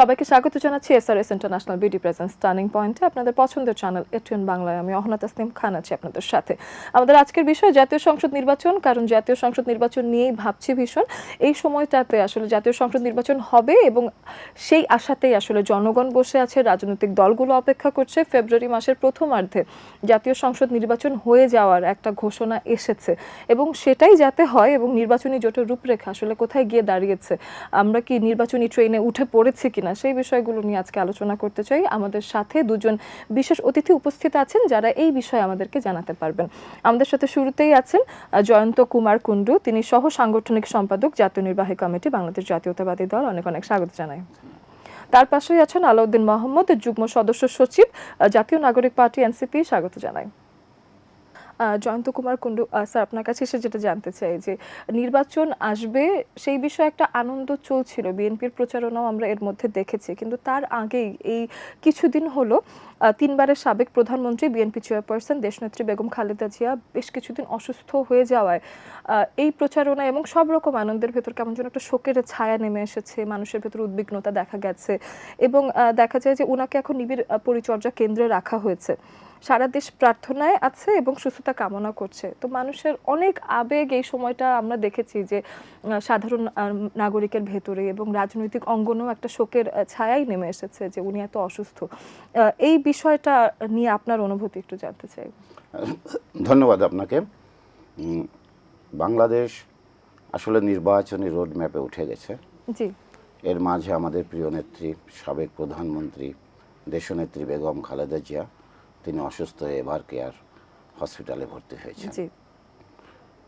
সবাইকে স্বাগত জানাচ্ছি SRS international beauty presence turning পয়েন্টে। আপনাদের পছন্দের চ্যানেল এটিএন বাংলায়। আমি অহনা তাসনিম খান আছি আপনাদের সাথে। আমাদের আজকের বিষয়, জাতীয় সংসদ নির্বাচন, কারণ জাতীয় সংসদ নির্বাচন নিয়েই ভাবছি ভীষণ। এই সময়টাতে আসলে জাতীয় সংসদ নির্বাচন হবে এবং সেই আশাতেই আসলে জনগণ বসে আছে, রাজনৈতিক দলগুলো অপেক্ষা করছে। ফেব্রুয়ারি মাসের প্রথমার্ধে জাতীয় সংসদ নির্বাচন হয়ে যাওয়ার একটা ঘোষণা এসেছে এবং সেটাই যাতে হয় এবং নির্বাচনী জোটের রূপরেখা আসলে কোথায় গিয়ে দাঁড়িয়েছে, আমরা কি নির্বাচনী ট্রেনে উঠে পড়েছি কিনা সেই বিষয়গুলো নিয়ে আজকে আলোচনা করতে চাই। আমাদের সাথে দুজন বিশেষ অতিথি উপস্থিত আছেন যারা এই বিষয়ে আমাদেরকে জানাতে পারবেন। আমাদের সাথে শুরুতেই আছেন জয়ন্ত কুমার কুণ্ডু। তিনি সহ সাংগঠনিক সম্পাদক জাতীয় নির্বাহী কমিটি বাংলাদেশ জাতীয়তাবাদী দল। অনেক অনেক স্বাগত জানাই। তার পাশেই আছেন আলাউদ্দিন মোহাম্মদ যুগ্ম সদস্য সচিব জাতীয় নাগরিক পার্টি এনসিপি। স্বাগত আহ, জয়ন্ত কুমার কুণ্ডু স্যার, আপনার কাছে এসে যেটা জানতে চাই যে নির্বাচন আসবে, সেই বিষয়ে একটা আনন্দ চলছিল। বিএনপির প্রচারণাও আমরা এর মধ্যে দেখেছি। কিন্তু তার আগেই এই কিছুদিন হলো তিনবারের সাবেক প্রধানমন্ত্রী, বিএনপি চেয়ারপারসন দেশনেত্রী বেগম খালেদা জিয়া বেশ কিছুদিন অসুস্থ হয়ে যাওয়ায় এই প্রচারণা এবং সব রকম আনন্দের ভেতর কেমন যেন একটা শোকের ছায়া নেমে এসেছে, মানুষের ভেতর উদ্বিগ্নতা দেখা গেছে এবং দেখা যায় যে ওনাকে এখন নিবিড় পরিচর্যা কেন্দ্রে রাখা হয়েছে। সারা দেশ প্রার্থনায় আছে এবং সুস্থতা কামনা করছে। তো মানুষের অনেক আবেগ এই সময়টা আমরা দেখেছি যে সাধারণ নাগরিকের ভেতরে এবং রাজনৈতিক অঙ্গনেও একটা শোকের ছায়াই নেমে এসেছে যে উনি এত অসুস্থ। এই বিষয়টা নিয়ে আপনার অনুভূতি একটু জানতে চাই। ধন্যবাদ আপনাকে। বাংলাদেশ আসলে নির্বাচনী রোড ম্যাপে উঠে গেছে। জি। এর মাঝে আমাদের প্রিয় নেত্রী সাবেক প্রধানমন্ত্রী দেশনেত্রী বেগম খালেদা জিয়া। তিনি অসুস্থ হয়ে এভার কেয়ার হসপিটালে ভর্তি হয়েছেন।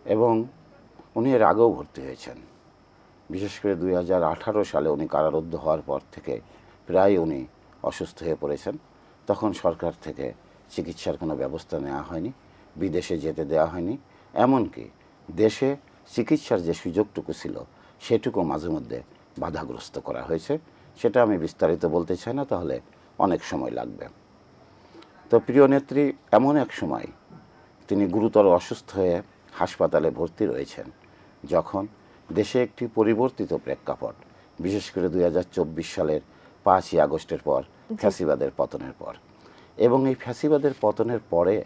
এবং উনি এর আগেও ভর্তি হয়েছেন। বিশেষ করে দুই হাজার আঠারো সালে উনি কারারুদ্ধ হওয়ার পর থেকে প্রায় উনি অসুস্থ হয়ে পড়েছেন। তখন সরকার থেকে চিকিৎসার কোনো ব্যবস্থা নেওয়া হয়নি বিদেশে যেতে দেওয়া হয়নি। এমনকি দেশে চিকিৎসার যে সুযোগটুকু ছিল সেটুকু মাঝে মধ্যে বাধাগ্রস্ত করা হয়েছে। সেটা আমি বিস্তারিত বলতে চাই না তাহলে অনেক সময় লাগবে। তো প্রিয় নেত্রী এমন এক সময় তিনি গুরুতর অসুস্থ হয়ে হাসপাতালে ভর্তি রয়েছেন যখন দেশে একটি পরিবর্তিত প্রেক্ষাপট বিশেষ করে দু হাজার চব্বিশ সালের পাঁচই আগস্টের পর ফ্যাসিবাদের পতনের পর। এবং এই ফ্যাসিবাদের পতনের পরে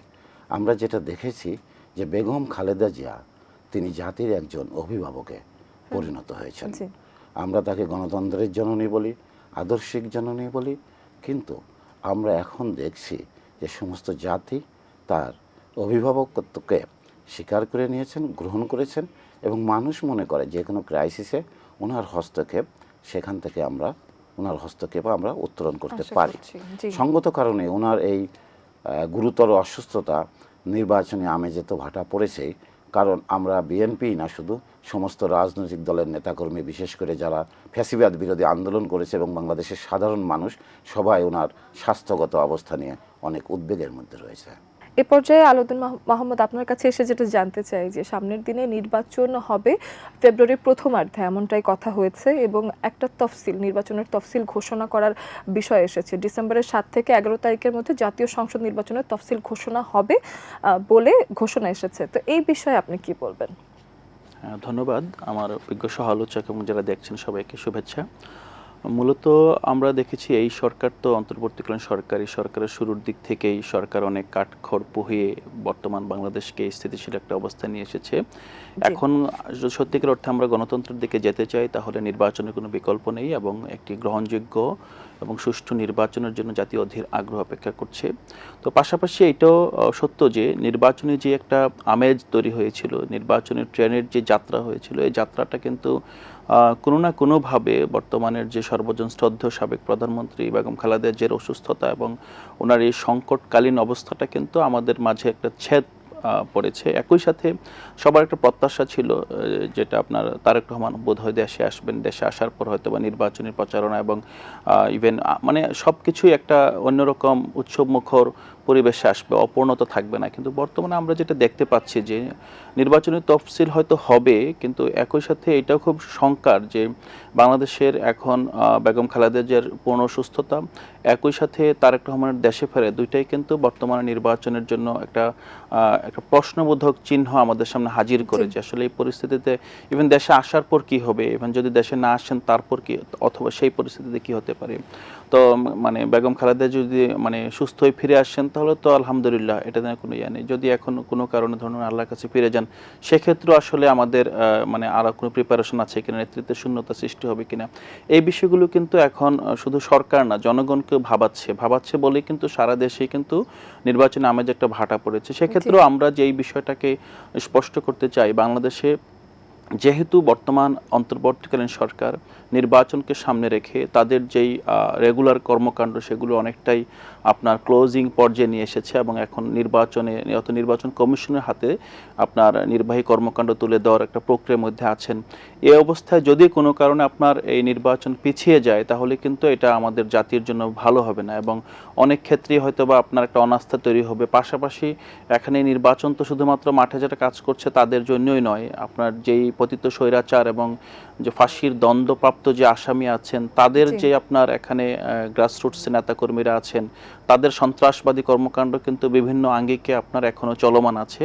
আমরা যেটা দেখেছি যে বেগম খালেদা জিয়া তিনি জাতির একজন অভিভাবকে পরিণত হয়েছেন। আমরা তাকে গণতন্ত্রের জননী বলি আদর্শিক জননী বলি কিন্তু আমরা এখন দেখছি যে সমস্ত জাতি তার অভিভাবকত্বকে স্বীকার করে নিয়েছেন গ্রহণ করেছেন এবং মানুষ মনে করে যে কোনো ক্রাইসিসে ওনার হস্তক্ষেপ সেখান থেকে আমরা ওনার হস্তক্ষেপ আমরা উত্তরণ করতে পারি। সঙ্গত কারণে ওনার এই গুরুতর অসুস্থতা নির্বাচনী আমেজে তো ভাটা পড়েছেই কারণ আমরা বিএনপি না, শুধু সমস্ত রাজনৈতিক দলের নেতাকর্মী, বিশেষ করে যারা ফ্যাসিবাদ বিরোধী আন্দোলন করেছে এবং বাংলাদেশের সাধারণ মানুষ, সবাই ওনার স্বাস্থ্যগত অবস্থা নিয়ে অনেক উদ্বেগের মধ্যে রয়েছে। এ পর্যায়ে আলোদিন মাহ- মোহাম্মদ আপনার কাছে এসে যেটা জানতে চাই যে সামনের দিনে নির্বাচন হবে ফেব্রুয়ারির প্রথমার্ধে এমনটাই কথা হয়েছে এবং একটা তফসিল নির্বাচনের তফসিল ঘোষণা করার বিষয় এসেছে। ডিসেম্বরের সাত থেকে এগারো তারিখের মধ্যে জাতীয় সংসদ নির্বাচনের তফসিল ঘোষণা হবে বলে ঘোষণা এসেছে। তো এই বিষয়ে আপনি কি বলবেন? হ্যাঁ, ধন্যবাদ। আমার অভিজ্ঞ সহ আলোচক এবং যারা দেখছেন সবাইকে শুভেচ্ছা। মূলত আমরা দেখেছি এই সরকার তো অন্তর্বর্তীকালীন সরকারি সরকারের শুরুর দিক থেকেই সরকার অনেক কাঠখড় পুহিয়ে বর্তমান বাংলাদেশকে স্থিতিশীল একটা অবস্থা নিয়ে এসেছে। এখন সত্যিকার অর্থে আমরা গণতন্ত্রের দিকে যেতে চাই তাহলে নির্বাচনের কোনো বিকল্প নেই এবং একটি গ্রহণযোগ্য এবং সুষ্ঠু নির্বাচনের জন্য জাতীয় অধীর আগ্রহ অপেক্ষা করছে। তো পাশাপাশি এটাও সত্য যে নির্বাচনে যে একটা আমেজ তৈরি হয়েছিল নির্বাচনের ট্রেনের যে যাত্রা হয়েছিল এই যাত্রাটা কিন্তু কোনো না কোনোভাবে বর্তমানের যে সর্বজন শ্রদ্ধেয় সাবেক প্রধানমন্ত্রী বেগম খালেদা জিয়ার অসুস্থতা এবং ওনার এই সংকটকালীন অবস্থাটা কিন্তু আমাদের মাঝে একটা ছেদ পড়েছে। একই সাথে সবার একটা প্রত্যাশা ছিল যেটা আপনার তারেক রহমান বোধ হয় দেশে আসবেন। দেশে আসার পর হয়তো বা নির্বাচনী প্রচারণা এবং ইভেন মানে সব কিছুই একটা অন্যরকম উৎসব মুখর পরিবেশে আসবে, অপূর্ণতা থাকবে না। কিন্তু বর্তমানে আমরা যেটা দেখতে পাচ্ছি যে, নির্বাচনী তফসিল হয়তো হবে, কিন্তু একই সাথে এটাও খুব শঙ্কার যে, বাংলাদেশের এখন বেগম খালেদা জিয়ার পূর্ণ সুস্থতা একই সাথে তারেক রহমানের দেশে ফেরে দুইটাই কিন্তু বর্তমানে নির্বাচনের জন্য একটা একটা প্রশ্নবোধক চিহ্ন আমাদের সামনে হাজির করে যে আসলে এই পরিস্থিতিতে ইভেন দেশে আসার পর কি হবে? ইভেন যদি দেশে না আসেন তারপর কি অথবা সেই পরিস্থিতিতে কি হতে পারে? তো মানে বেগম খালেদা যদি মানে সুস্থ হয়ে ফিরে আসেন তাহলে তো আলহামদুলিল্লাহ এটা নিয়ে কোনো ইয়ে নেই। যদি এখন কোনো কারণে ধরুন আল্লাহর কাছে ফিরে যান সেক্ষেত্রে আসলে আমাদের মানে আরও কোনো প্রিপারেশন আছে কিনা নেতৃত্বের শূন্যতা সৃষ্টি হবে কিনা এই বিষয়গুলো কিন্তু এখন শুধু সরকার না জনগণকে ভাবাচ্ছে। ভাবাচ্ছে বলেই কিন্তু সারা দেশেই কিন্তু নির্বাচনে আমেজ একটা ভাটা পড়েছে। সেক্ষেত্রেও আমরা যে এই বিষয়টাকে স্পষ্ট করতে চাই বাংলাদেশে যেহেতু বর্তমান অন্তর্বর্তীকালীন সরকার নির্বাচনকে সামনে রেখে তাদের যেই রেগুলার কর্মকাণ্ড সেগুলো অনেকটাই আপনার ক্লোজিং পর্যায়ে নিয়ে এসেছে এবং এখন নির্বাচনে অত নির্বাচন কমিশনের হাতে আপনার নির্বাহী কর্মকাণ্ড তুলে দেওয়ার একটা প্রক্রিয়ার মধ্যে আছেন। এই অবস্থায় যদি কোনো কারণে আপনার এই নির্বাচন পিছিয়ে যায়, তাহলে কিন্তু এটা আমাদের জাতির জন্য ভালো হবে না এবং অনেক ক্ষেত্রেই হয়তো বা আপনার একটা অনাস্থা তৈরি হবে। পাশাপাশি এখানে নির্বাচন তো শুধুমাত্র মাঠে যেটা কাজ করছে তাদের জন্যই নয়। আপনার যেই পতিত স্বৈরাচার এবং যে ফাঁসির দ্বন্দ্বপ্রাপ্ত যে আসামি আছেন তাদের যে আপনার এখানে গ্রাসরুটস নেতাকর্মীরা আছেন তাদের সন্ত্রাসবাদী কর্মকাণ্ড কিন্তু বিভিন্ন আঙ্গিকে আপনার এখনও চলমান আছে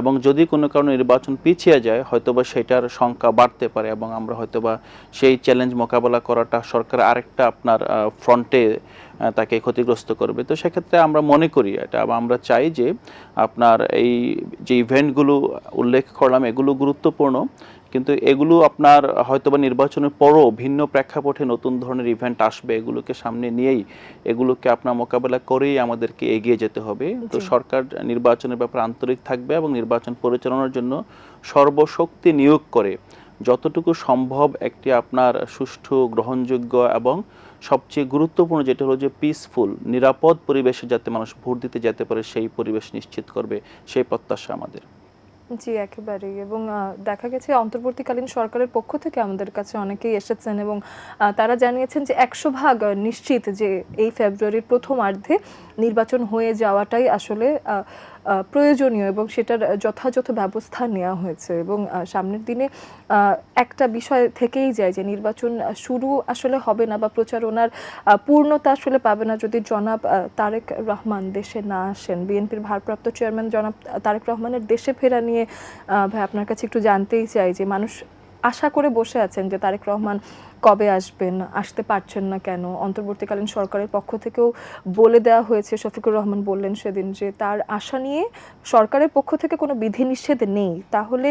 এবং যদি কোনো কারণে নির্বাচন পিছিয়ে যায় হয়তোবা সেটার সংখ্যা বাড়তে পারে এবং আমরা হয়তোবা সেই চ্যালেঞ্জ মোকাবেলা করাটা সরকার আরেকটা আপনার ফ্রন্টে তাকে ক্ষতিগ্রস্ত করবে। তো সেক্ষেত্রে আমরা মনে করি এটা আমরা চাই যে আপনার এই যে ইভেন্টগুলো উল্লেখ করলাম এগুলো গুরুত্বপূর্ণ। কিন্তু এগুলো আপনার হয়তোবা নির্বাচনের পরও ভিন্ন প্রেক্ষাপটে নতুন ধরনের ইভেন্ট আসবে এগুলোকে সামনে নিয়েই এগুলোকে আপনার মোকাবেলা করেই আমাদেরকে এগিয়ে যেতে হবে। তো সরকার নির্বাচনের ব্যাপারে আন্তরিক থাকবে এবং নির্বাচন পরিচালনার জন্য সর্বশক্তি নিয়োগ করে যতটুকু সম্ভব একটি আপনার সুষ্ঠু গ্রহণযোগ্য এবং সবচেয়ে গুরুত্বপূর্ণ যেটা হলো যে পিসফুল নিরাপদ পরিবেশে যাতে মানুষ ভোট দিতে যেতে পারে সেই পরিবেশ নিশ্চিত করবে সেই প্রত্যাশা আমাদের। জি, একেবারেই। এবং দেখা গেছে অন্তর্বর্তীকালীন সরকারের পক্ষ থেকে আমাদের কাছে অনেকেই এসেছেন এবং তারা জানিয়েছেন যে একশো ভাগ নিশ্চিত যে এই ফেব্রুয়ারির প্রথম অর্ধে নির্বাচন হয়ে যাওয়াটাই আসলে প্রয়োজনীয় এবং সেটার যথাযথ ব্যবস্থা নেওয়া হয়েছে এবং সামনের দিনে একটা বিষয় থেকেই যায় যে নির্বাচন শুরু আসলে হবে না বা প্রচারণার পূর্ণতা আসলে পাবে না যদি জনাব তারেক রহমান দেশে না আসেন। বিএনপির ভারপ্রাপ্ত চেয়ারম্যান জনাব তারেক রহমানের দেশে ফেরা নিয়ে ভাই আপনার কাছে একটু জানতেই চাই যে মানুষ আশা করে বসে আছেন যে তারেক রহমান কবে আসবেন আসতে পারছেন না কেন? অন্তর্বর্তীকালীন সরকারের পক্ষ থেকেও বলে দেওয়া হয়েছে শফিকুর রহমান বললেন সেদিন যে তার আশা নিয়ে সরকারের পক্ষ থেকে কোনো বিধিনিষেধ নেই। তাহলে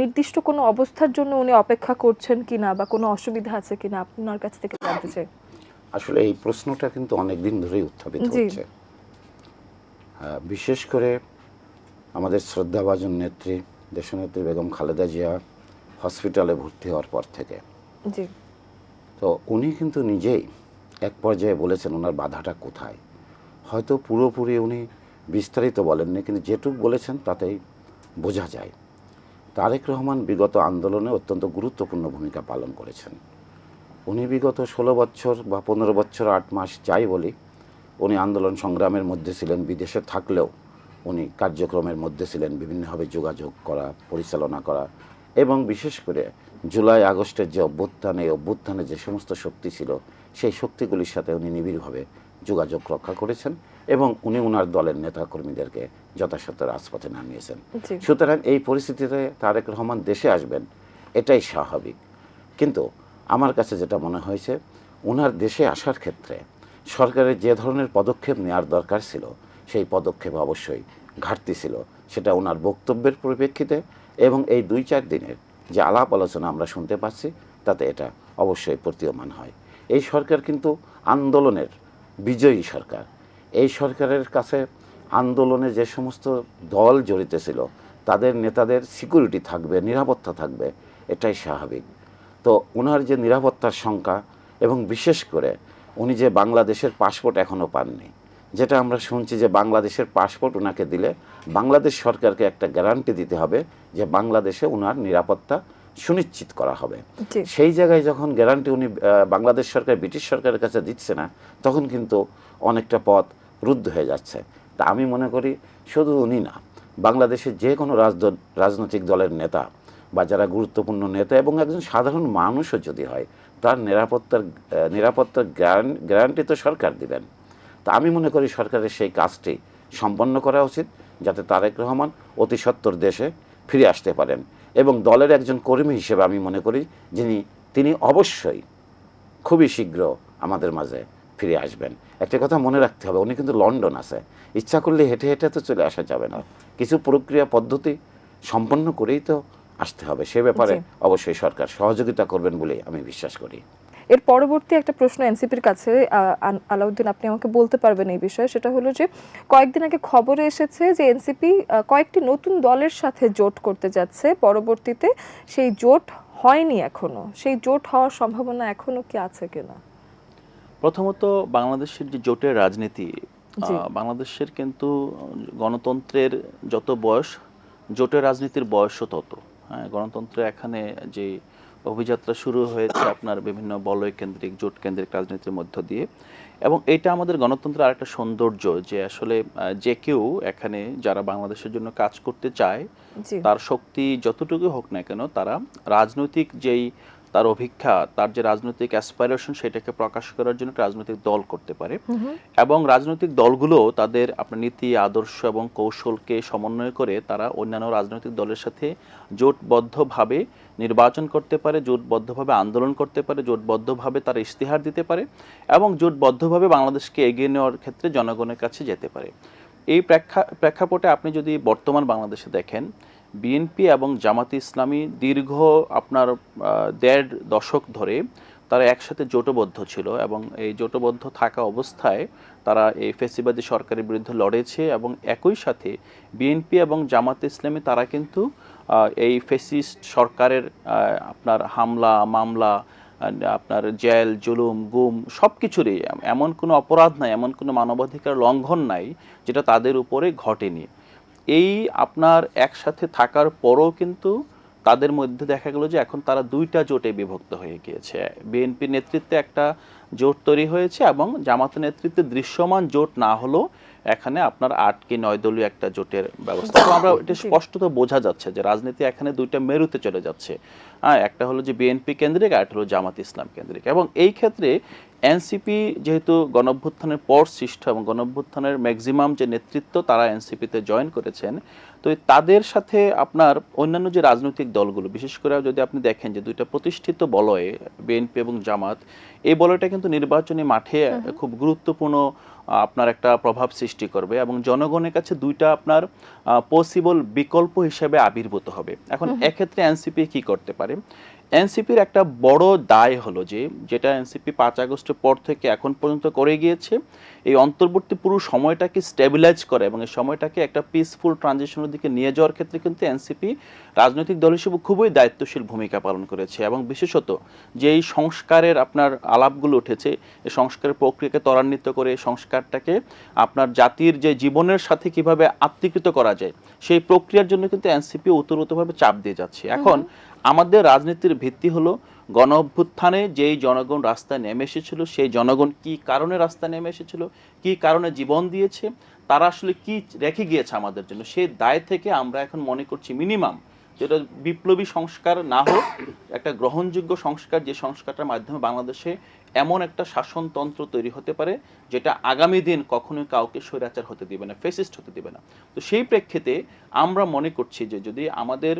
নির্দিষ্ট কোনো অবস্থার জন্য উনি অপেক্ষা করছেন কি না বা কোনো অসুবিধা আছে কি না আপনার কাছ থেকে জানতে চাই। আসলে এই প্রশ্নটা কিন্তু অনেক দিন ধরেই উত্থাপিত। হচ্ছে। বিশেষ করে আমাদের শ্রদ্ধাভাজন নেত্রী দেশনেত্রী বেগম খালেদা জিয়া হসপিটালে ভর্তি হওয়ার পর থেকে। তো উনি কিন্তু নিজেই এক পর্যায়ে বলেছেন ওনার বাধাটা কোথায়। হয়তো পুরোপুরি উনি বিস্তারিত বলেননি কিন্তু যেটুক বলেছেন তাতেই বোঝা যায়। তারেক রহমান বিগত আন্দোলনে অত্যন্ত গুরুত্বপূর্ণ ভূমিকা পালন করেছেন। উনি বিগত ষোলো বছর বা পনেরো বছর আট মাস যাই বলি উনি আন্দোলন সংগ্রামের মধ্যে ছিলেন বিদেশে থাকলেও উনি কার্যক্রমের মধ্যে ছিলেন বিভিন্নভাবে যোগাযোগ করা পরিচালনা করা এবং বিশেষ করে জুলাই আগস্টের যে অভ্যুত্থান এই অভ্যুত্থানে যে সমস্ত শক্তি ছিল সেই শক্তিগুলির সাথে উনি নিবিড়ভাবে যোগাযোগ রক্ষা করেছেন এবং উনি ওনার দলের নেতাকর্মীদেরকে যথাযথ রাজপথে নামিয়েছেন। সুতরাং এই পরিস্থিতিতে তারেক রহমান দেশে আসবেন এটাই স্বাভাবিক। কিন্তু আমার কাছে যেটা মনে হয়েছে ওনার দেশে আসার ক্ষেত্রে সরকারের যে ধরনের পদক্ষেপ নেওয়ার দরকার ছিল সেই পদক্ষেপ অবশ্যই ঘাটতি ছিল। সেটা ওনার বক্তব্যের পরিপ্রেক্ষিতে এবং এই দুই চার দিনের যে আলাপ আলোচনা আমরা শুনতে পাচ্ছি, তাতে এটা অবশ্যই প্রতীয়মান হয়। এই সরকার কিন্তু আন্দোলনের বিজয়ী সরকার। এই সরকারের কাছে আন্দোলনে যে সমস্ত দল জড়িত ছিল, তাদের নেতাদের সিকিউরিটি থাকবে, নিরাপত্তা থাকবে, এটাই স্বাভাবিক। তো ওনার যে নিরাপত্তার সংখ্যা এবং বিশেষ করে উনি যে বাংলাদেশের পাসপোর্ট এখনও পাননি যেটা আমরা শুনছি যে বাংলাদেশের পাসপোর্ট ওনাকে দিলে বাংলাদেশ সরকারকে একটা গ্যারান্টি দিতে হবে যে বাংলাদেশে ওনার নিরাপত্তা সুনিশ্চিত করা হবে। সেই জায়গায় যখন গ্যারান্টি উনি বাংলাদেশ সরকার ব্রিটিশ সরকারের কাছে দিচ্ছে না তখন কিন্তু অনেকটা পথ রুদ্ধ হয়ে যাচ্ছে। তা আমি মনে করি শুধু উনি না বাংলাদেশের যে কোনো রাজদ- রাজনৈতিক দলের নেতা বা যারা গুরুত্বপূর্ণ নেতা এবং একজন সাধারণ মানুষও যদি হয় তার নিরাপত্তার নিরাপত্তার গ্যারান্টি তো সরকার দিবেন। তা আমি মনে করি সরকারের সেই কাজটি সম্পন্ন করা উচিত যাতে তারেক রহমান অতি সত্বর দেশে ফিরে আসতে পারেন। এবং দলের একজন কর্মী হিসেবে আমি মনে করি যিনি তিনি অবশ্যই খুবই শীঘ্র আমাদের মাঝে ফিরে আসবেন। একটা কথা মনে রাখতে হবে উনি কিন্তু লন্ডন আছে। ইচ্ছা করলে হেঁটে হেঁটে তো চলে আসা যাবে না। কিছু প্রক্রিয়া পদ্ধতি সম্পন্ন করেই তো আসতে হবে। সে ব্যাপারে অবশ্যই সরকার সহযোগিতা করবেন বলে আমি বিশ্বাস করি। এর পরবর্তী একটা প্রশ্ন এনসিপির কাছে আলাউদ্দিন আপনি আমাকে বলতে পারবেন এই বিষয়ে। সেটা হলো যে কয়েকদিন আগে খবরে এসেছে যে এনসিপি কয়েকটি নতুন দলের সাথে জোট করতে যাচ্ছে। পরবর্তীতে সেই জোট হয়নি এখনও। সেই জোট হওয়ার সম্ভাবনা এখনও কি আছে কিনা? প্রথমত বাংলাদেশের যে জোটের রাজনীতি বাংলাদেশের কিন্তু গণতন্ত্রের যত বয়স জোটের রাজনীতির বয়সও তত। হ্যাঁ গণতন্ত্রে এখানে যে অভিযাত্রা শুরু হয়েছে আপনার বিভিন্ন বলয় কেন্দ্রিক জোট কেন্দ্রিক রাজনীতির মধ্য দিয়ে। এবং এটা আমাদের গণতন্ত্রের আরেকটা সৌন্দর্য যে আসলে যে কেউ এখানে যারা বাংলাদেশের জন্য কাজ করতে চায় তার শক্তি যতটুকু হোক না কেন তারা রাজনৈতিক যেই তার অভিক্ষা তার যে রাজনৈতিক অ্যাসপাইরেশন সেটাকে প্রকাশ করার জন্য রাজনৈতিক দল করতে পারে। এবং রাজনৈতিক দলগুলো তাদের আপনার নীতি আদর্শ এবং কৌশলকে সমন্বয় করে তারা অন্যান্য রাজনৈতিক দলের সাথে জোটবদ্ধভাবে নির্বাচন করতে পারে জোটবদ্ধভাবে আন্দোলন করতে পারে জোটবদ্ধভাবে তারা ইশতেহার দিতে পারে এবং জোটবদ্ধভাবে বাংলাদেশকে এগিয়ে নেওয়ার ক্ষেত্রে জনগণের কাছে যেতে পারে। এই প্রেক্ষা প্রেক্ষাপটে আপনি যদি বর্তমান বাংলাদেশে দেখেন বিএনপি এবং জামাতে ইসলামী দীর্ঘ আপনার দেড় দশক ধরে তারা একসাথে জোটবদ্ধ ছিল এবং এই জোটবদ্ধ থাকা অবস্থায় তারা এই ফেসিবাদী সরকারের বিরুদ্ধে লড়েছে এবং একই সাথে বিএনপি এবং জামাতে ইসলামী তারা কিন্তু এই ফেসিস্ট সরকারের আপনার হামলা, মামলা আপনার জেল, জুলুম, গুম সব কিছুরই এমন কোনো অপরাধ নাই, এমন কোনো মানবাধিকার লঙ্ঘন নাই যেটা তাদের উপরে ঘটেনি। এই আপনার একসাথে থাকার পরও কিন্তু তাদের মধ্যে দেখা গেল যে এখন তারা দুইটা জোটে বিভক্ত হয়ে গিয়েছে। বিএনপি নেতৃত্বে একটা জোট তৈরি হয়েছে এবং জামাত নেতৃত্বে দৃশ্যমান জোট না হলেও এখানে আপনার আট কি নয় দলীয় একটা জোটের ব্যবস্থা। তো আমরা এটা। স্পষ্টত বোঝা যাচ্ছে যে রাজনীতি এখানে দুইটা মেরুতে চলে যাচ্ছে। হ্যাঁ একটা হলো যে বিএনপি কেন্দ্রিক আর একটা হলো জামাত ইসলাম কেন্দ্রিক। এবং এই ক্ষেত্রে এনসিপি যেহেতু গণঅভ্যুত্থানের পর সৃষ্ট এবং গণঅভ্যুত্থানের ম্যাক্সিমাম যে নেতৃত্ব তারা এনসিপিতে জয়েন করেছেন তো তাদের সাথে আপনার অন্যান্য যে রাজনৈতিক দলগুলো বিশেষ করে যদি আপনি দেখেন যে দুইটা প্রতিষ্ঠিত বলয়ে বিএনপি এবং জামাত এই বলয়টা কিন্তু নির্বাচনী মাঠে খুব গুরুত্বপূর্ণ আপনার একটা প্রভাব সৃষ্টি করবে এবং জনগণের কাছে দুইটা আপনার পসিবল বিকল্প হিসেবে আবির্ভূত হবে। এখন এক্ষেত্রে এনসিপি কি করতে পারে? এনসিপির একটা বড় দায় হলো যে যেটা এনসিপি পাঁচ আগস্টের পর থেকে এখন পর্যন্ত করে গিয়েছে এই অন্তর্বর্তী পুরো সময়টাকে স্টেবিলাইজ করে এবং এই সময়টাকে একটা পিসফুল ট্রানজিশনের দিকে নিয়ে যাওয়ার ক্ষেত্রে কিন্তু এনসিপি রাজনৈতিক দল হিসেবে খুবই দায়িত্বশীল ভূমিকা পালন করেছে এবং বিশেষত যে এই সংস্কারের আপনার আলাপগুলো উঠেছে এই সংস্কারের প্রক্রিয়াকে ত্বরান্বিত করে এই সংস্কারটাকে আপনার জাতির যে জীবনের সাথে কীভাবে আত্মীকৃত করা যায় সেই প্রক্রিয়ার জন্য কিন্তু এনসিপি উত্তরোত্তরভাবে চাপ দিয়ে যাচ্ছে। এখন আমাদের রাজনীতির ভিত্তি হলো গণ অভ্যুত্থানে যেই জনগণ রাস্তায় নেমে এসেছিল, সেই জনগণ কি কারণে রাস্তায় নেমে এসেছিল, কি কারণে জীবন দিয়েছে, তারা আসলে কি রেখে গিয়েছে আমাদের জন্য? সেই দায় থেকে আমরা এখন মনে করছি মিনিমাম যেটা বিপ্লবী সংস্কার না হোক, একটা গ্রহণযোগ্য সংস্কার, যে সংস্কারটার মাধ্যমে বাংলাদেশে এমন একটা শাসনতন্ত্র তৈরি হতে পারে যেটা আগামী দিন কখনোই কাউকে স্বৈরাচার হতে দিবে না ফেসিস্ট হতে দিবে না। তো সেই প্রেক্ষিতে আমরা মনে করছি যে যদি আমাদের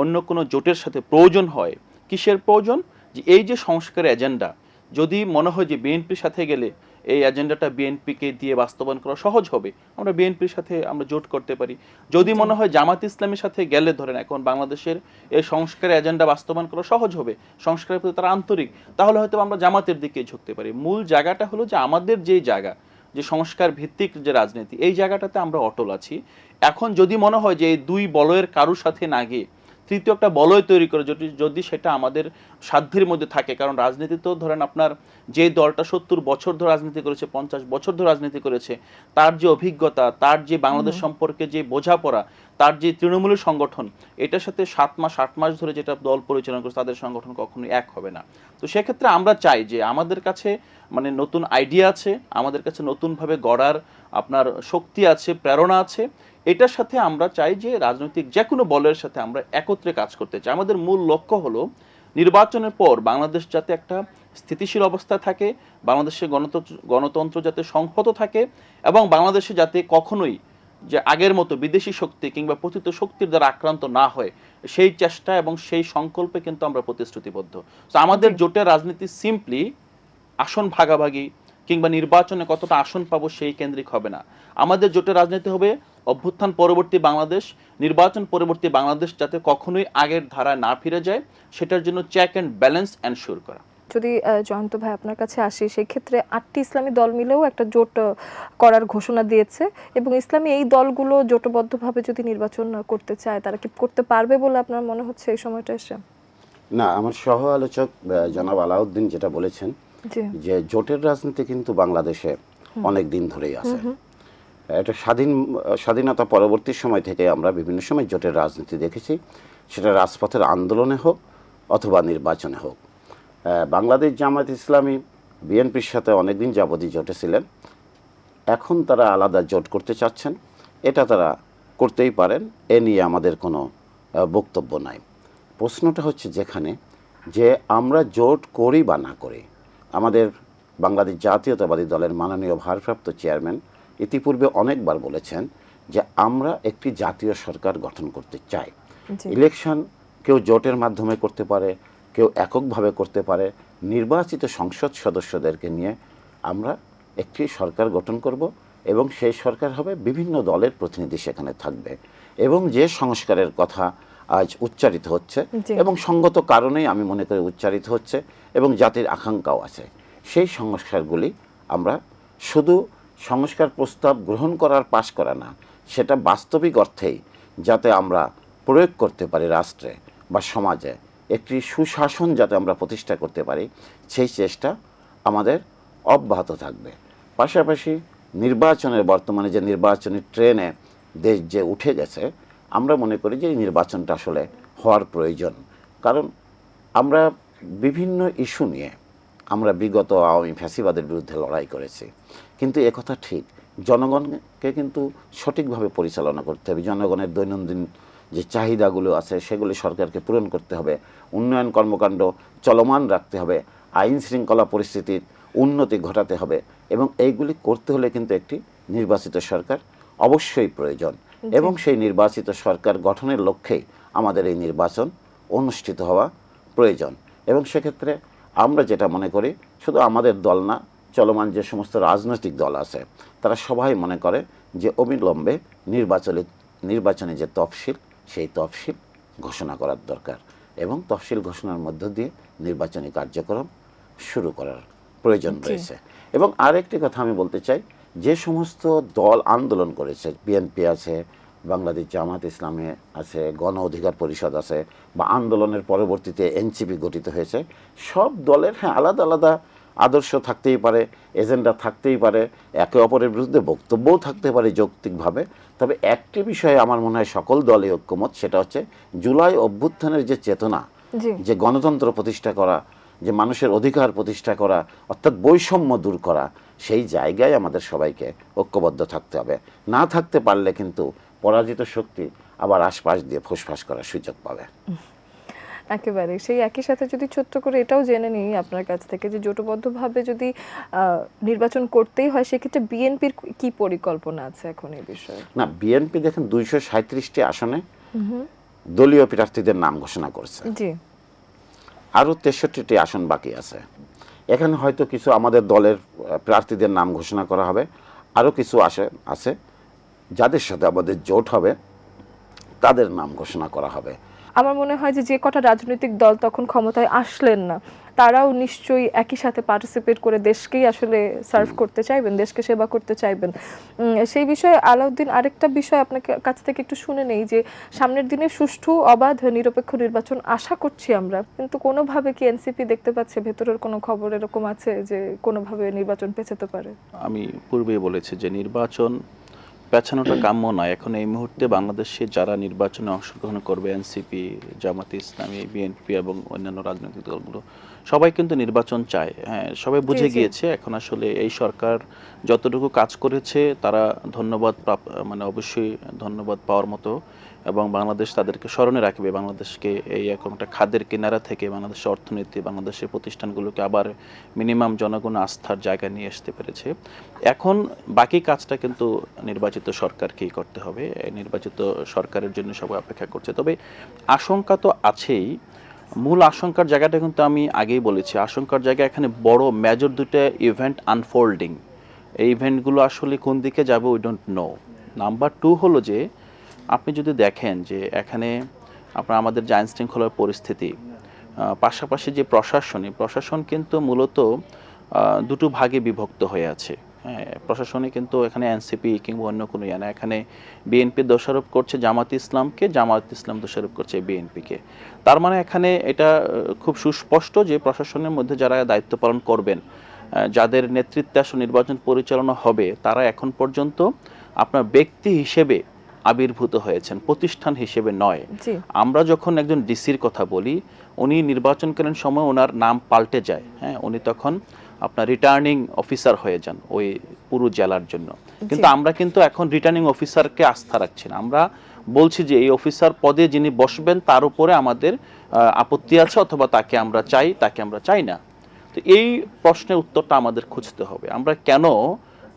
অন্য কোনো জোটের সাথে প্রয়োজন হয় কিসের প্রয়োজন? যে এই যে সংস্কারের এজেন্ডা যদি মনে হয় যে বিএনপির সাথে গেলে এই এজেন্ডাটা বিএনপিকে দিয়ে বাস্তবায়ন করা সহজ হবে আমরা বিএনপির সাথে আমরা জোট করতে পারি। যদি মনে হয় জামাত ইসলামের সাথে গেলে ধরেন এখন বাংলাদেশের এই সংস্কারের এজেন্ডা বাস্তবায়ন করা সহজ হবে সংস্কারের প্রতি তারা আন্তরিক তাহলে হয়তো আমরা জামাতের দিকে ঝুঁকতে পারি। মূল জায়গাটা হলো যে আমাদের যেই জায়গা যে সংস্কার ভিত্তিক যে রাজনীতি এই জায়গাটাতে আমরা অটল আছি। এখন যদি মনে হয় যে এই দুই বলয়ের কারুর সাথে না গিয়ে তৃতীয় একটা বলয় তৈরি করে যদি যদি সেটা আমাদের সাধ্যের মধ্যে থাকে। কারণ রাজনীতি তো ধরেন আপনার যে দলটা সত্তর বছর ধরে রাজনীতি করেছে পঞ্চাশ বছর ধরে রাজনীতি করেছে তার যে অভিজ্ঞতা তার যে বাংলাদেশ সম্পর্কে যে বোঝাপড়া তার যে তৃণমূলের সংগঠন এটার সাথে সাত মাস আট মাস ধরে যেটা দল পরিচালনা করছে তাদের সংগঠন কখনোই এক হবে না। তো সেক্ষেত্রে আমরা চাই যে আমাদের কাছে মানে নতুন আইডিয়া আছে আমাদের কাছে নতুনভাবে গড়ার আপনার শক্তি আছে প্রেরণা আছে এটার সাথে আমরা চাই যে রাজনৈতিক যে কোনো বলের সাথে আমরা একত্রে কাজ করতে চাই। আমাদের মূল লক্ষ্য হলো নির্বাচনের পর বাংলাদেশ যাতে একটা স্থিতিশীল অবস্থা থাকে বাংলাদেশের গণতন্ত্র গণতন্ত্র যাতে সংহত থাকে এবং বাংলাদেশে যাতে কখনোই যে আগের মতো বিদেশি শক্তি কিংবা পতিত শক্তির দ্বারা আক্রান্ত না হয় সেই চেষ্টা এবং সেই সংকল্পে কিন্তু আমরা প্রতিশ্রুতিবদ্ধ। তো আমাদের জোটের রাজনীতি সিম্পলি আসন ভাগাভাগি কিংবা নির্বাচনে কতটা আসন পাবো সেই কেন্দ্রিক হবে না। আমাদের জোটের রাজনীতি হবে অভ্যুত্থান পরবর্তী বাংলাদেশ নির্বাচন পরবর্তী বাংলাদেশ যাতে কখনোই আগের ধারায় না ফিরে যায় সেটার জন্য চেক অ্যান্ড ব্যালেন্স এনশিওর করা। যদি জয়ন্ত ভাই আপনার কাছে আসি সেই ক্ষেত্রে আটটি ইসলামী দল মিলেও একটা জোট করার ঘোষণা দিয়েছে এবং ইসলামী এই দলগুলো জোটবদ্ধভাবে যদি নির্বাচন করতে চায় তারা কি করতে পারবে বলে আপনার মনে হচ্ছে এই সময়টা এসে? না আমার সহ আলোচক আহ, জনাব আলাউদ্দিন যেটা বলেছেন যে জোটের রাজনীতি কিন্তু বাংলাদেশে অনেক দিন ধরেই আছে। এটা স্বাধীন, স্বাধীনতা পরবর্তী সময় থেকে আমরা বিভিন্ন সময় জোটের রাজনীতি দেখেছি। সেটা রাজপথের আন্দোলনে হোক অথবা নির্বাচনে হোক। বাংলাদেশ জামাত ইসলামী, বিএনপির সাথে অনেকদিন যাবতই জোটে ছিলেন। এখন তারা আলাদা জোট করতে চাচ্ছেন। এটা তারা করতেই পারেন। এ নিয়ে আমাদের কোনো বক্তব্য নাই। প্রশ্নটা হচ্ছে যেখানে, যে আমরা জোট করি বা না করি, আমাদের বাংলাদেশ জাতীয়তাবাদী দলের মাননীয় ভারপ্রাপ্ত চেয়ারম্যান ইতিপূর্বে অনেকবার বলেছেন যে আমরা একটি জাতীয় সরকার গঠন করতে চাই। ইলেকশন কেউ জোটের মাধ্যমে করতে পারে কেউ এককভাবে করতে পারে। নির্বাচিত সংসদ সদস্যদেরকে নিয়ে আমরা একটি সরকার গঠন করব এবং সেই সরকার হবে বিভিন্ন দলের প্রতিনিধি সেখানে থাকবে। এবং যে সংস্কারের কথা আজ উচ্চারিত হচ্ছে এবং সঙ্গত কারণেই আমি মনে করি উচ্চারিত হচ্ছে এবং জাতির আকাঙ্ক্ষাও আছে। সেই সংস্কারগুলি আমরা শুধু সংস্কার প্রস্তাব গ্রহণ করার পাশ করা না। সেটা বাস্তবিক অর্থেই যাতে আমরা প্রয়োগ করতে পারি রাষ্ট্রে বা সমাজে। একটি সুশাসন যাতে আমরা প্রতিষ্ঠা করতে পারি, সেই চেষ্টা আমাদের অব্যাহত থাকবে। পাশাপাশি নির্বাচনের বর্তমানে যে নির্বাচনী ট্রেনে দেশ যে উঠে গেছে, আমরা মনে করি যে এই নির্বাচনটা আসলে হওয়ার প্রয়োজন। কারণ আমরা বিভিন্ন ইস্যু নিয়ে আমরা বিগত আওয়ামী ফ্যাসিবাদের বিরুদ্ধে লড়াই করেছি। কিন্তু একথা ঠিক। জনগণকে কিন্তু সঠিকভাবে পরিচালনা করতে হবে। জনগণের দৈনন্দিন যে চাহিদাগুলো আছে সেগুলি সরকারকে পূরণ করতে হবে। উন্নয়ন কর্মকাণ্ড চলমান রাখতে হবে। আইন শৃঙ্খলা পরিস্থিতির উন্নতি ঘটাতে হবে এবং এইগুলি করতে হলে কিন্তু একটি নির্বাচিত সরকার অবশ্যই প্রয়োজন এবং সেই নির্বাচিত সরকার গঠনের লক্ষ্যেই আমাদের এই নির্বাচন অনুষ্ঠিত হওয়া প্রয়োজন। এবং সেক্ষেত্রে আমরা যেটা মনে করি শুধু আমাদের দল না চলমান যে সমস্ত রাজনৈতিক দল আছে তারা সবাই মনে করে যে অবিলম্বে নির্বাচনী নির্বাচনে যে তফসিল সেই তফসিল ঘোষণা করার দরকার এবং তফসিল ঘোষণার মধ্য দিয়ে নির্বাচনী কার্যক্রম শুরু করার প্রয়োজন রয়েছে। এবং আরেকটি কথা আমি বলতে চাই যে সমস্ত দল আন্দোলন করেছে বিএনপি আছে বাংলাদেশ জামাত ইসলামে আছে গণ অধিকার পরিষদ আছে বা আন্দোলনের পরবর্তীতে এনসিপি গঠিত হয়েছে সব দলের হ্যাঁ আলাদা আলাদা আদর্শ থাকতেই পারে এজেন্ডা থাকতেই পারে একে অপরের বিরুদ্ধে বক্তব্যও থাকতে পারে যৌক্তিকভাবে। তবে একটি বিষয়ে আমার মনে হয় সকল দলই ঐক্যমত সেটা হচ্ছে জুলাই অভ্যুত্থানের যে চেতনা যে গণতন্ত্র প্রতিষ্ঠা করা যে মানুষের অধিকার প্রতিষ্ঠা করা অর্থাৎ বৈষম্য দূর করা সেই জায়গায় আমাদের সবাইকে ঐক্যবদ্ধ থাকতে হবে। না থাকতে পারলে কিন্তু পরাজিত শক্তি আবার আশপাশ দিয়ে ফুসফাস করার সুযোগ পাবে। একেবারে। সেই একই সাথে যদি ছোট্ট করে এটাও জেনে নিই আপনার কাছ থেকে যে জোটবদ্ধভাবে যদি নির্বাচন করতেই হয় সেক্ষেত্রে বিএনপির কি পরিকল্পনা আছে এখন এই বিষয়ে? না বিএনপি দেখেন দুইশো সাঁত্রিশটি আসনে দলীয় প্রার্থীদের নাম ঘোষণা করছে। জি। আরও তেষট্টিটি আসন বাকি আছে। এখানে হয়তো কিছু আমাদের দলের প্রার্থীদের নাম ঘোষণা করা হবে। আরও কিছু আসে আছে। যাদের সাথে আমাদের জোট হবে তাদের নাম ঘোষণা করা হবে। আমার মনে হয় যে যে কটা রাজনৈতিক দল তখন ক্ষমতায় আসলেন না তারাও নিশ্চয়ই একই সাথে পার্টিসিপেট করে দেশকেই আসলে সার্ভ করতে চাইবেন দেশকে সেবা করতে চাইবেন। সেই বিষয়ে আলাউদ্দিন আরেকটা বিষয় আপনাকে কাছ থেকে একটু শুনে নেই যে সামনের দিনে সুষ্ঠু অবাধ নিরপেক্ষ নির্বাচন আশা করছি আমরা কিন্তু কোনোভাবে কি এনসিপি দেখতে পাচ্ছে? ভেতরের কোনো খবর এরকম আছে যে কোনোভাবে নির্বাচন পেছাতে পারে? আমি পূর্বেই বলেছি যে নির্বাচন পেছানোটা কাম্য নয়। এখন এই মুহূর্তে বাংলাদেশে যারা নির্বাচনে অংশগ্রহণ করবে এনসিপি জামাতে ইসলামী বিএনপি এবং অন্যান্য রাজনৈতিক দলগুলো সবাই কিন্তু নির্বাচন চায়। হ্যাঁ সবাই বুঝে গিয়েছে এখন আসলে এই সরকার যতটুকু কাজ করেছে তারা ধন্যবাদ মানে অবশ্যই ধন্যবাদ পাওয়ার মতো। এবং বাংলাদেশ তাদেরকে স্মরণে রাখবে। বাংলাদেশকে এই এরকম একটা খাদের কিনারা থেকে বাংলাদেশের অর্থনীতি, বাংলাদেশের প্রতিষ্ঠানগুলোকে আবার মিনিমাম জনগণ আস্থার জায়গায় নিয়ে আসতে পেরেছে। এখন বাকি কাজটা কিন্তু নির্বাচিত সরকারকেই করতে হবে। নির্বাচিত সরকারের জন্য সবাই অপেক্ষা করছে। তবে আশঙ্কা তো আছেই। মূল আশঙ্কার জায়গাটা কিন্তু আমি আগেই বলেছি। আশঙ্কার জায়গা এখানে বড় মেজর দুটো ইভেন্ট আনফোল্ডিং এই ইভেন্টগুলো আসলে কোন দিকে যাবে we don't know number two হলো যে আপনি যদি দেখেন যে এখানে আপনার আমাদের যে শৃঙ্খলার পরিস্থিতি পাশাপাশি যে প্রশাসনী প্রশাসন কিন্তু মূলত দুটো ভাগে বিভক্ত হয়ে আছে। হ্যাঁ প্রশাসনে কিন্তু এখানে এনসিপি কিংবা অন্য কোনো ইয়ে না। এখানে বিএনপি দোষারোপ করছে জামাত ইসলামকে, জামাত ইসলাম দোষারোপ করছে বিএনপিকে। তার মানে এখানে এটা খুব সুস্পষ্ট যে প্রশাসনের মধ্যে যারা দায়িত্ব পালন করবেন যাদের নেতৃত্বে আসলে নির্বাচন পরিচালনা হবে, তারা এখন পর্যন্ত আপনার ব্যক্তি হিসেবে আবির্ভূত হয়েছেন প্রতিষ্ঠান হিসেবে নয়। আমরা যখন একজন ডিসির কথা বলি উনি নির্বাচনকালীন সময় ওনার নাম পাল্টে যায়। হ্যাঁ উনি তখন আপনার রিটার্নিং অফিসার হয়ে যান ওই পুরো জেলার জন্য। কিন্তু আমরা কিন্তু এখন রিটার্নিং অফিসারকে আস্থা রাখছি না। আমরা বলছি যে এই অফিসার পদে যিনি বসবেন তার উপরে আমাদের আপত্তি আছে অথবা তাকে আমরা চাই তাকে আমরা চাই না। তো এই প্রশ্নের উত্তরটা আমাদের খুঁজতে হবে। আমরা কেন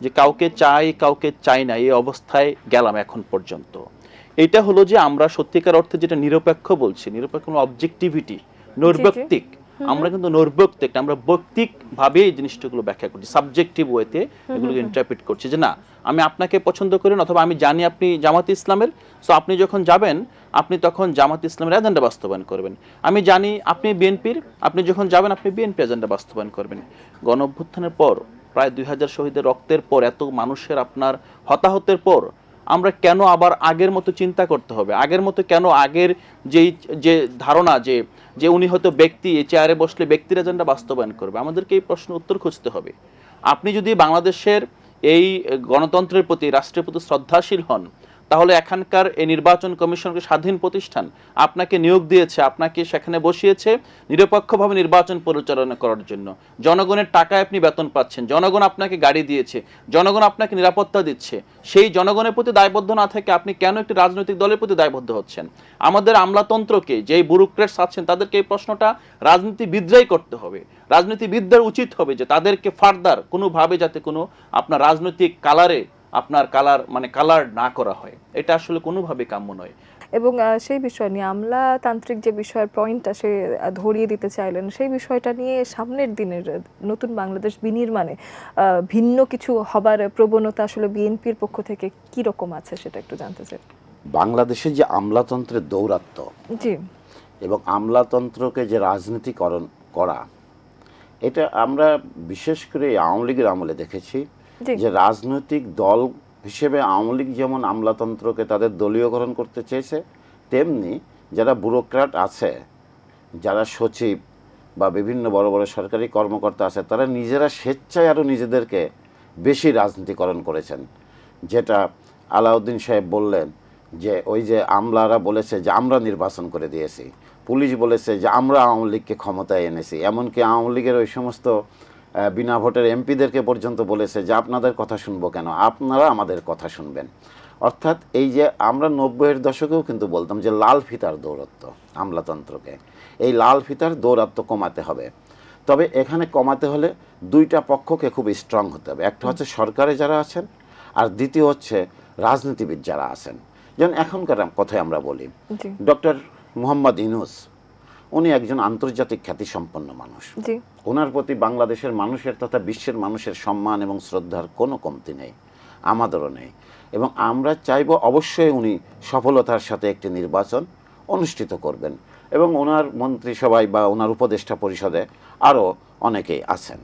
যে কাউকে চাই কাউকে চাই না এই অবস্থায় গেলাম এখন পর্যন্ত। এটা হলো যে আমরা সত্যিকার অর্থে যেটা নিরপেক্ষ বলছি নিরপেক্ষ অবজেক্টিভিটি নৈর্ব্যক্তিক। আমরা কিন্তু নৈর্ব্যক্তিক আমরা বৈক্তিক ভাবে এই জিনিসটাগুলো ব্যাখ্যা করছি সাবজেক্টিভ ওয়েতে এগুলোকে ইন্টারপ্রিট করছি যে না আমি আপনাকে পছন্দ করি না অথবা আমি জানি আপনি জামাত ইসলামের সো আপনি যখন যাবেন আপনি তখন জামাত ইসলামের এজেন্ডা বাস্তবায়ন করবেন। আমি জানি আপনি বিএনপির আপনি যখন যাবেন আপনি বিএনপি এজেন্ডা বাস্তবায়ন করবেন। গণ অভ্যুত্থানের পর প্রায় দুই হাজার শহীদের রক্তের পর, এত মানুষের আপনার হতাহতের পর, আমরা কেন আবার আগের মতো চিন্তা করতে হবে? আগের মতো কেন আগের যেই, যে ধারণা যে যে উনি হয়তো ব্যক্তি চেয়ারে বসলে ব্যক্তির এজেন্ডা বাস্তবায়ন করবে? আমাদেরকে এই প্রশ্ন উত্তর খুঁজতে হবে। আপনি যদি বাংলাদেশের এই গণতন্ত্রের প্রতি রাষ্ট্রের প্রতি শ্রদ্ধাশীল হন তাহলে এখানকার এই নির্বাচন কমিশনকে স্বাধীন প্রতিষ্ঠান আপনাকে নিয়োগ দিয়েছে, আপনাকে সেখানে বসিয়েছে নিরপেক্ষভাবে নির্বাচন পরিচালনা করার জন্য। জনগণের টাকায় আপনি বেতন পাচ্ছেন, জনগণ আপনাকে গাড়ি দিয়েছে, জনগণ আপনাকে নিরাপত্তা দিচ্ছে। সেই জনগণের প্রতি দায়বদ্ধ না থেকে আপনি কেন একটি রাজনৈতিক দলের প্রতি দায়বদ্ধ হচ্ছেন? আমাদের আমলাতন্ত্রকে যেই ব্যুরোক্রেটস আছেন তাদেরকে এই প্রশ্নটা রাজনীতিবিদরাই করতে হবে। রাজনীতিবিদদের উচিত হবে যে তাদেরকে ফার্দার কোনোভাবে যাতে কোনো আপনার রাজনৈতিক কালারে আপনার কালার মানে কালার না করা হয়। এটা আসলে কোনোভাবে কাম্য নয়। এবং সেই বিষয় নিয়ে আমলাতান্ত্রিক যে বিষয়ের পয়েন্টটা সে ধরিয়ে দিতে চাইলেন সেই বিষয়টা নিয়ে সামনের দিনের নতুন বাংলাদেশ বিনির্মাণে ভিন্ন কিছু হবার প্রবণতা আসলে বিএনপির পক্ষ থেকে কি রকম আছে সেটা একটু জানতে চাই। বাংলাদেশে যে আমলাতন্ত্রের দৌরাত্ম্য জি। এবং আমলাতন্ত্রকে যে রাজনীতিকরণ করা এটা আমরা বিশেষ করে আওয়ামী লীগের আমলে দেখেছি। যে রাজনৈতিক দল হিসেবে আওয়ামী লীগ যেমন আমলাতন্ত্রকে তাদের দলীয়করণ করতে চেয়েছে, তেমনি যারা ব্যুরোক্র্যাট আছে, যারা সচিব বা বিভিন্ন বড় বড় সরকারি কর্মকর্তা আছে, তারা নিজেরা স্বেচ্ছায় আরও নিজেদেরকে বেশি রাজনীতিকরণ করেছেন। যেটা আলাউদ্দিন সাহেব বললেন যে, ওই যে আমলারা বলেছে যে আমরা নির্বাচন করে দিয়েছি, পুলিশ বলেছে যে আমরা আওয়ামী লীগকে ক্ষমতায় এনেছি। এমনকি আওয়ামী লীগের ওই সমস্ত বিনা ভোটের এমপিদেরকে পর্যন্ত বলেছে যে আপনাদের কথা শুনব কেন? আপনারা আমাদের কথা শুনবেন। অর্থাৎ এই যে আমরা নব্বইয়ের দশকেও কিন্তু বলতাম যে লাল ফিতার দৌরত্ব আমলাতন্ত্রকে। এই লাল ফিতার দৌরাত্ম কমাতে হবে। তবে এখানে কমাতে হলে দুইটা পক্ষকে খুব স্ট্রং হতে হবে। একটা হচ্ছে সরকারে যারা আছেন আর দ্বিতীয় হচ্ছে রাজনীতিবিদ যারা আছেন। যেমন এখনকার কথায় আমরা বলি। ডক্টর মোহাম্মদ ইনুস উনি একজন আন্তর্জাতিক খ্যাতিসম্পন্ন মানুষ। ওনার প্রতি বাংলাদেশের মানুষের তথা বিশ্বের মানুষের সম্মান এবং শ্রদ্ধার কোনো কমতি নেই আমাদেরও নেই। এবং আমরা চাইব অবশ্যই উনি সফলতার সাথে একটি নির্বাচন অনুষ্ঠিত করবেন এবং ওনার মন্ত্রিসভায় বা ওনার উপদেষ্টা পরিষদে আরও অনেকেই আছেন।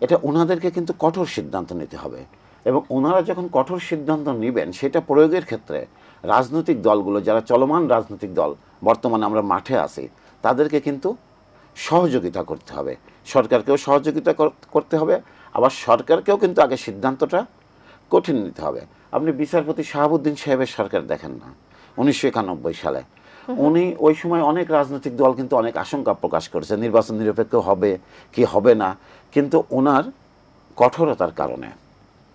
এটা ওনাদেরকে কিন্তু কঠোর সিদ্ধান্ত নিতে হবে এবং ওনারা যখন কঠোর সিদ্ধান্ত নেবেন সেটা প্রয়োগের ক্ষেত্রে রাজনৈতিক দলগুলো যারা চলমান রাজনৈতিক দল বর্তমানে আমরা মাঠে আছি তাদেরকে কিন্তু সহযোগিতা করতে হবে। সরকারকেও সহযোগিতা কর- করতে হবে আবার সরকারকেও কিন্তু আগে সিদ্ধান্তটা কঠিন নিতে হবে। আপনি বিচারপতি শাহাবুদ্দিন সাহেবের সরকার দেখেন না উনিশশো একানব্বই সালে। উনি ওই সময় অনেক রাজনৈতিক দল কিন্তু অনেক আশঙ্কা প্রকাশ করেছে নির্বাচন নিরপেক্ষ হবে কি হবে না কিন্তু ওনার কঠোরতার কারণে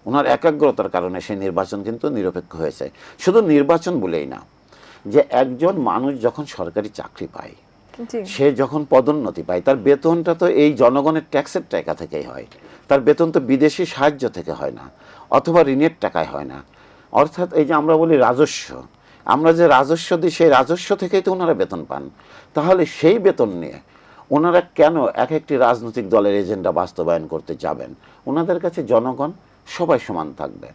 ওনার একাগ্রতার কারণে সেই নির্বাচন কিন্তু নিরপেক্ষ হয়েছে। শুধু নির্বাচন বলেই না যে একজন মানুষ যখন সরকারি চাকরি পায় সে যখন পদোন্নতি পায়, তার বেতনটা তো এই জনগণের ট্যাক্সের টাকা থেকেই হয়। তার বেতন তো বিদেশি সাহায্য থেকে হয় না, অথবা ঋণের টাকায় হয় না। অর্থাৎ এই যে আমরা বলি রাজস্ব, আমরা যে রাজস্ব দিই, সেই রাজস্ব থেকেই তো ওনারা বেতন পান। তাহলে সেই বেতন নিয়ে ওনারা কেন এক একটি রাজনৈতিক দলের এজেন্ডা বাস্তবায়ন করতে যাবেন? ওনাদের কাছে জনগণ সবাই সমান থাকবে।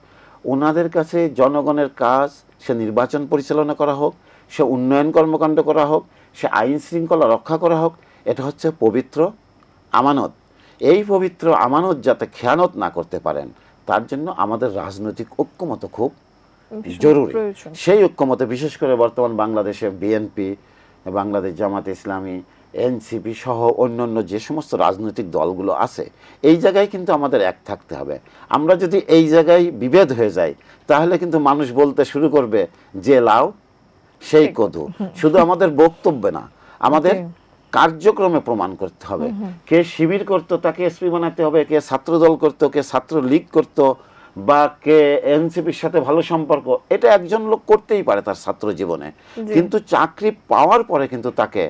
ওনাদের কাছে জনগণের কাজ, সে নির্বাচন পরিচালনা করা হোক, সে উন্নয়ন কর্মকাণ্ড করা হোক সে আইন শৃঙ্খলা রক্ষা করা হোক এটা হচ্ছে পবিত্র আমানত। এই পবিত্র আমানত যাতে খেয়ানত না করতে পারেন তার জন্য আমাদের রাজনৈতিক ঐক্যমত খুব জরুরি। সেই ঐক্যমতে বিশেষ করে বর্তমান বাংলাদেশে বিএনপি বাংলাদেশ জামাত ইসলামী এনসিপি সহ অন্যান্য যে সমস্ত রাজনৈতিক দলগুলো আছে এই জায়গায় কিন্তু আমাদের এক থাকতে হবে। আমরা যদি এই জায়গায় বিভেদ হয়ে যাই তাহলে কিন্তু মানুষ বলতে শুরু করবে যে লাও সেই কদু। শুধু আমাদের বক্তব্যে না আমাদের কার্যক্রমে প্রমাণ করতে হবে। কে শিবির করতো তাকে এসপি বানাতে হবে কে ছাত্রদল করতো কে ছাত্র লীগ করতো বা কে এনসিপির সাথে ভালো সম্পর্ক এটা একজন লোক করতেই পারে তার ছাত্র জীবনে। কিন্তু চাকরি পাওয়ার পরে কিন্তু তাকে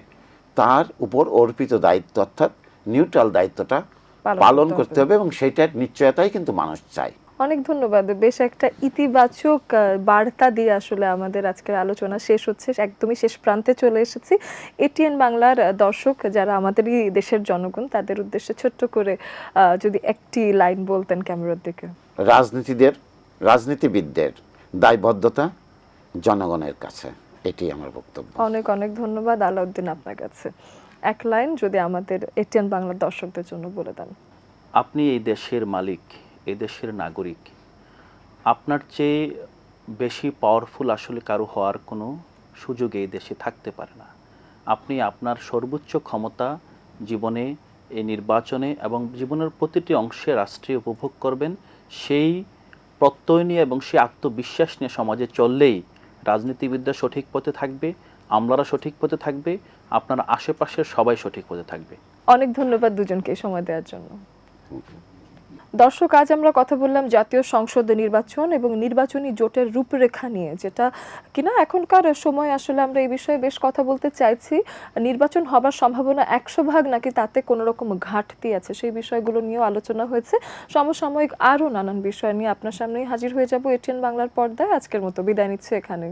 তার উপর অর্পিত দায়িত্ব অর্থাৎ নিউট্রাল দায়িত্বটা পালন করতে হবে এবং সেইটার নিশ্চয়তাই কিন্তু মানুষ চায়। অনেক ধন্যবাদ। বেশ একটা ইতিবাচক বার্তা দিয়ে আসলে আমাদের আজকের আলোচনা শেষ হচ্ছে। একদমই শেষ প্রান্তে চলে এসেছি। এটিএন বাংলার দর্শক যারা আমাদেরই দেশের জনগণ তাদের উদ্দেশ্যে ছোট্ট করে যদি একটি লাইন বলতেন ক্যামেরার দিকে। রাজনীতিদের রাজনীতিবিদদের দায়বদ্ধতা জনগণের কাছে এটি আমার বক্তব্য। অনেক অনেক ধন্যবাদ। আলাউদ্দিন আপনার কাছে। এক লাইন যদি আমাদের এটিএন বাংলার দর্শকদের জন্য বলে দেন। আপনি এই দেশের মালিক। এই দেশের নাগরিক আপনার চেয়ে বেশি পাওয়ারফুল আসলে কারও হওয়ার কোনো সুযোগ এই দেশে থাকতে পারে না। আপনি আপনার সর্বোচ্চ ক্ষমতা জীবনে এই নির্বাচনে এবং জীবনের প্রতিটি অংশে রাষ্ট্রে উপভোগ করবেন সেই প্রত্যয় নিয়ে এবং সেই আত্মবিশ্বাস নিয়ে সমাজে চললেই রাজনীতিবিদরা সঠিক পথে থাকবে আমলারা সঠিক পথে থাকবে আপনার আশেপাশের সবাই সঠিক পথে থাকবে। অনেক ধন্যবাদ দুজনকে সময় দেওয়ার জন্য। দর্শক, আজ আমরা কথা বললাম জাতীয় সংসদ নির্বাচন এবং নির্বাচনী জোটের রূপরেখা নিয়ে, যেটা কিনা এখনকার সময় আসলে আমরা এই বিষয়ে বেশ কথা বলতে চাইছি। নির্বাচন হবার সম্ভাবনা একশো ভাগ নাকি তাতে কোনো রকম ঘাটতি আছে সেই বিষয়গুলো নিয়েও আলোচনা হয়েছে। সমসাময়িক আরও নানান বিষয় নিয়ে আপনার সামনেই হাজির হয়ে যাব এটিএন বাংলার পর্দায়। আজকের মতো বিদায় নিচ্ছে এখানে